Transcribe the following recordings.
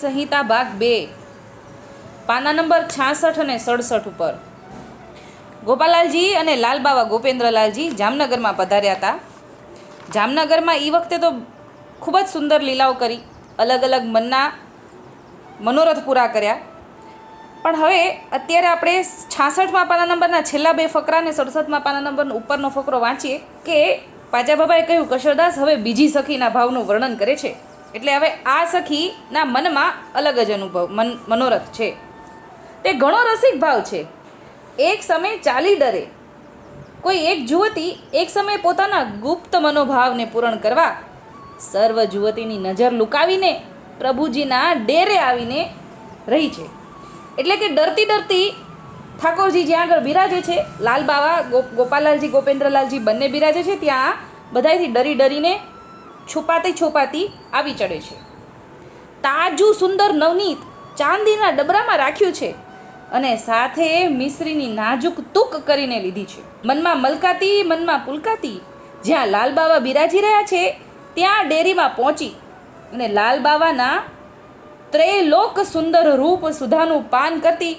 સંહિતા ભાગ બે, પાના નંબર છાસઠ અને સડસઠ ઉપર. ગોપાલાલજી અને લાલબાવા ગોપેન્દ્રલાલજી જામનગરમાં પધાર્યા હતા. જામનગરમાં એ વખતે તો ખૂબ જ સુંદર લીલાઓ કરી, અલગ અલગ મનના મનોરથ પૂરા કર્યા. પણ હવે અત્યારે આપણે છાસઠમાં પાના નંબરના છેલ્લા બે ફકરા અને સડસઠમાં પાના નંબરનો ઉપરનો ફકરો વાંચીએ કે પાજાબાબાએ કહ્યું કશોદાસ હવે બીજી સખીના ભાવનું વર્ણન કરે છે. એટલે હવે આ સખીના મનમાં અલગ જ અનુભવ, મન, મનોરથ છે. તે ઘણો રસિક ભાવ છે. એક સમય ચાલી ડરે. કોઈ એક જુવતી એક સમયે પોતાના ગુપ્ત મનોભાવને પૂરણ કરવા, સર્વ જુવતીની નજર લુકાવીને પ્રભુજીના ડેરે આવીને રહી છે. એટલે કે ડરતી ડરતી ઠાકોરજી જ્યાં આગળ બિરાજે છે, લાલબાવા ગો ગોપાલાલજી ગોપેન્દ્રલાલજી બંને બિરાજે છે, ત્યાં બધાયથી ડરી ડરીને છુપાતી છુપાતી આવી ચડે છે. તાજું સુંદર નવનીત ચાંદીના ડબરામાં રાખ્યું છે અને સાથે મિશ્રીની નાજુક તૂક કરીને લીધી છે. મનમાં મલકાતી, મનમાં પુલકાતી, જ્યાં લાલબાવા બિરાજી રહ્યા છે, ત્યાં ડેરીમાં પહોંચી અને લાલબાવાના ત્રૈલોક સુંદર રૂપ સુધાનું પાન કરતી,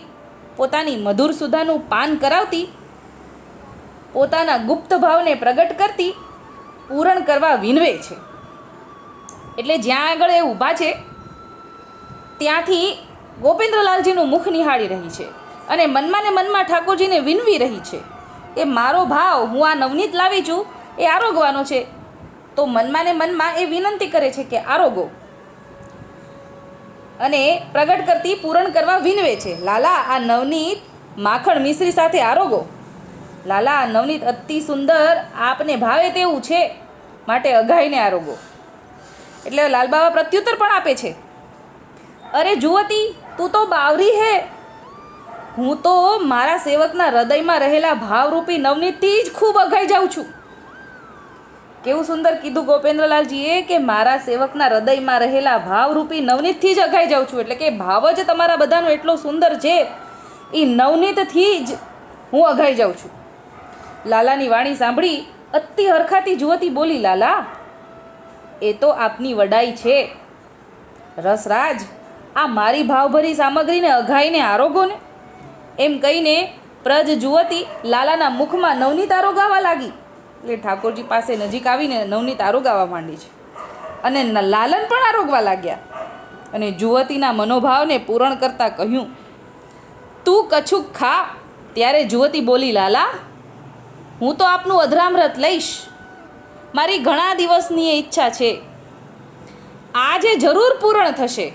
પોતાની મધુર સુધાનું પાન કરાવતી, પોતાના ગુપ્ત ભાવને પ્રગટ કરતી, પૂરણ કરવા વિનવે છે. એટલે જ્યાં આગળ એ ઊભા છે, ત્યાંથી ગોપેન્દ્રલાલજીનું મુખ નિહાળી રહી છે અને મનમાં ને મનમાં ઠાકોરજીને વિનવી રહી છે એ મારો ભાવ હું આ નવનીત લાવી છું, એ આરોગવાનો છે. તો મનમાં ને મનમાં એ વિનંતી કરે છે કે આરોગો. અને પ્રગટ કરતી પૂરણ કરવા વિનવે છે, લાલા, આ નવનીત માખણ મિશ્રી સાથે આરોગો. લાલા, આ નવનીત અતિ સુંદર, આપને ભાવે તેવું છે, માટે અઘાઈને આરોગો. એટલે લાલબાવા પ્રત્યુત્તર પણ આપે છે. અરે જુવતી, તું તો બાવરી હે. હું તો મારા સેવકના હૃદયમાં રહેલા ભાવરૂપી નવનીતથી જ ખૂબ અઘાઈ જાઉં છું. કેવું સુંદર કીધું ગોપેન્દ્રલાલજીએ કે મારા સેવકના હૃદયમાં રહેલા ભાવરૂપી નવનીતથી જ અઘાઈ જાઉં છું. એટલે કે ભાવ જ તમારા બધાનો એટલો સુંદર છે. એ નવનીતથી જ હું અઘાઈ જાઉં છું. લાલાની વાણી સાંભળી અતિ હરખાતી જુવતી બોલી, લાલા એ તો આપની વડાઈ છે. રસરાજ, આ મારી ભાવભરી સામગ્રીને અઘાઈને આરોગો ને એમ કહીને પ્રજ જુવતી લાલાના મુખમાં નવનીત આરોગાવા લાગી. એટલે ઠાકોરજી પાસે નજીક આવીને નવનીત આરોગાવા માંડી છે. અને લાલન પણ આરોગવા લાગ્યા. અને જુવતીના મનોભાવને પૂરણ કરતાં કહ્યું, તું કછુક ખા. ત્યારે જુવતી બોલી, લાલા, હું તો આપનું અધરામૃત લઈશ. મારી ઘણા દિવસની એ ઈચ્છા છે. આજે જરૂર પૂરણ થશે.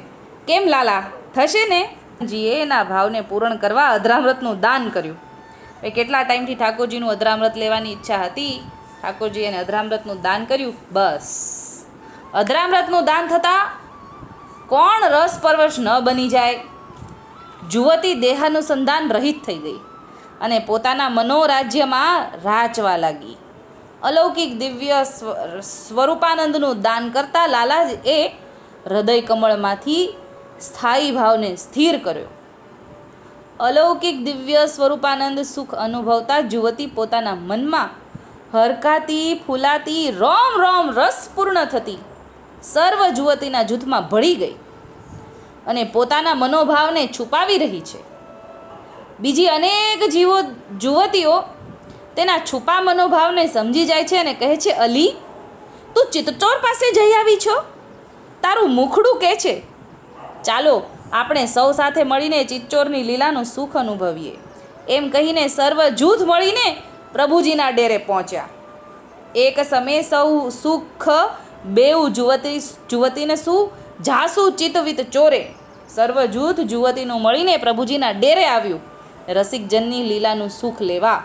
કેમ લાલા? થશે ને? જીએ એના ભાવને પૂરણ કરવા અધરામૃતનું દાન કર્યું. એ કેટલા ટાઈમથી ઠાકોરજીનું અધરામૃત લેવાની ઈચ્છા હતી? ઠાકોરજી એને અધરામૃતનું દાન કર્યું. બસ. અધરામૃતનું દાન થતાં કોણ રસ પરવશ ન બની જાય? જુવતી દેહાનુસંધાન રહિત થઈ ગઈ અને પોતાના મનોરાજ્યમાં રાચવા લાગી. અલૌકિક દિવ્ય સ્વરૂપાનંદનું દાન કરતા લાલા એ હૃદય કમળમાંથી સ્થાયી ભાવને સ્થિર કર્યો. અલૌકિક દિવ્ય સ્વરૂપાનંદ સુખ અનુભવતા જુવતી પોતાના મનમાં હરકાતી, ફૂલાતી, રોમ રોમ રસપૂર્ણ થતી સર્વ જુવતીના જૂથમાં ભળી ગઈ અને પોતાના મનોભાવને છુપાવી રહી છે. બીજી અનેક જીવો, જુવતીઓ તેના છુપા મનોભાવને સમજી જાય છે અને કહે છે, અલી, તું ચિત્તચોર પાસે જઈ આવી છો? તારું મુખડું કે છે? ચાલો, આપણે સૌ સાથે મળીને ચિત્ચોરની લીલાનું સુખ અનુભવીએ. એમ કહીને સર્વ જૂથ મળીને પ્રભુજીના ડેરે પહોંચ્યા. એક સમયે સૌ સુખ બેઉ જુવતી, જુવતીને શું જાસુ ચિતવિત ચોરે. સર્વ જૂથ જુવતીનું મળીને પ્રભુજીના ડેરે આવ્યું. રસિકજનની લીલાનું સુખ લેવા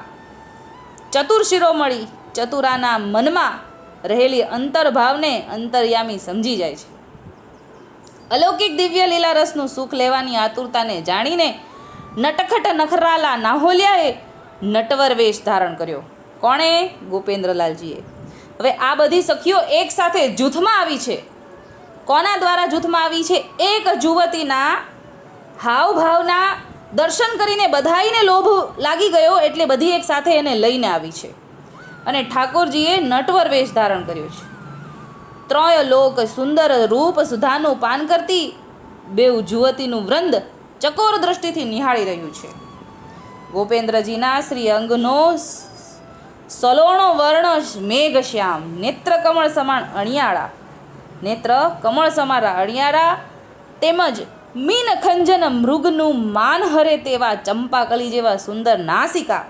ચતુર શિરોમણી ચતુરાના મનમાં રહેલી અંતર્ભાવને અંતર્યામી સમજી જાય છે. અલૌકિક દિવ્ય લીલા રસનું સુખ લેવાની આતુરતાને જાણીને નટખટ નખરાલા નાહોલિયાએ નટવર વેશ ધારણ કર્યો. કોણે? ગોપેન્દ્રલાલજીએ. હવે આ બધી સખીઓ એક સાથે જૂથમાં આવી છે. કોના દ્વારા જૂથમાં આવી છે? એક જુવતીના હાવભાવના દર્શન કરીને બધાઈને લોભ લાગી ગયો એટલે બધી એક સાથે એને લઈને આવી છે. અને ઠાકોરજીએ નટવર વેશ ધારણ કર્યો છે. ત્રય લોક સુંદર રૂપ સુધાનું પાન કરતી બેઉ જુવતીનું વૃંદ ચકોર દ્રષ્ટિથી નિહાળી રહ્યું છે. ગોપેન્દ્રજીના શ્રી અંગનો સલોણો વર્ણ મેઘશ્યામ નેત્ર કમળ સમાન અણિયાળા, નેત્ર કમળ સમારા અણિયાળા તેમજ મીન ખંજન મૃગનું માન હરે તેવા ચંપાકલી જેવા સુંદર નાસિકા.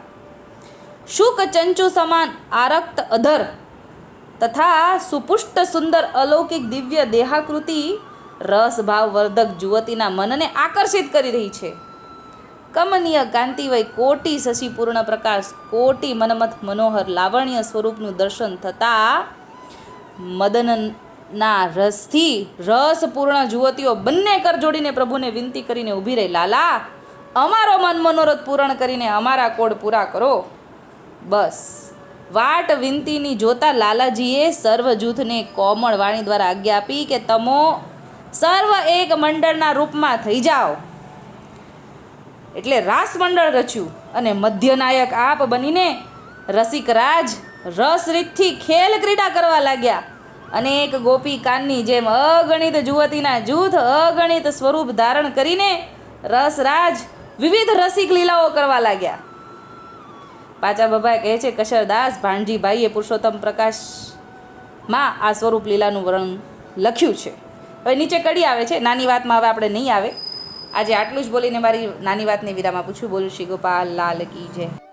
શુક ચંચુ સમાન આરક્ત અધર તથા સુપુષ્ટ સુંદર અલૌકિક દિવ્ય દેહાકૃતિ રસભાવવર્ધક યુવતીના મનને આકર્ષિત કરી રહી છે. કમનીય કાંતિવય કોટી શશીપૂર્ણ પ્રકાશ કોટી મનમથ મનોહર લાવણ્ય સ્વરૂપનું દર્શન થતાં મદનના રસથી રસપૂર્ણ યુવતીઓ બંને કર જોડીને પ્રભુને વિનંતી કરીને ઊભી રહી. લાલા, અમારો મન મનોરથ પૂરણ કરીને અમારા કોડ પૂરા કરો. બસ. વાટ વિનંતીની જોતા લાલાજીએ સર્વ જૂથને કોમળ વાણી દ્વારા આજ્ઞા આપી કે, તમો સર્વ એક મંડળના રૂપમાં થઈ જાઓ. એટલે રાસ મંડળ રચ્યું અને મધ્યનાયક આપ બનીને રસિક રાજ રસરીતથી ખેલ ક્રીડા કરવા લાગ્યા. અનેક ગોપી કાનની જેમ અગણિત જુવતીના જૂથ અગણિત સ્વરૂપ ધારણ કરીને રસરાજ વિવિધ રસિક લીલાઓ કરવા લાગ્યા. પાચા બબાએ કહે છે, કશરદાસ ભાણજીભાઈએ પુરુષોત્તમ પ્રકાશમાં આ સ્વરૂપ લીલાનું વર્ણન લખ્યું છે. હવે નીચે કડી આવે છે, નાની વાતમાં હવે આપણે નહીં આવે. આજે આટલું જ બોલીને મારી નાની વાતને વિરામ આપું બોલું શ્રી ગોપાલ લાલ કી જય.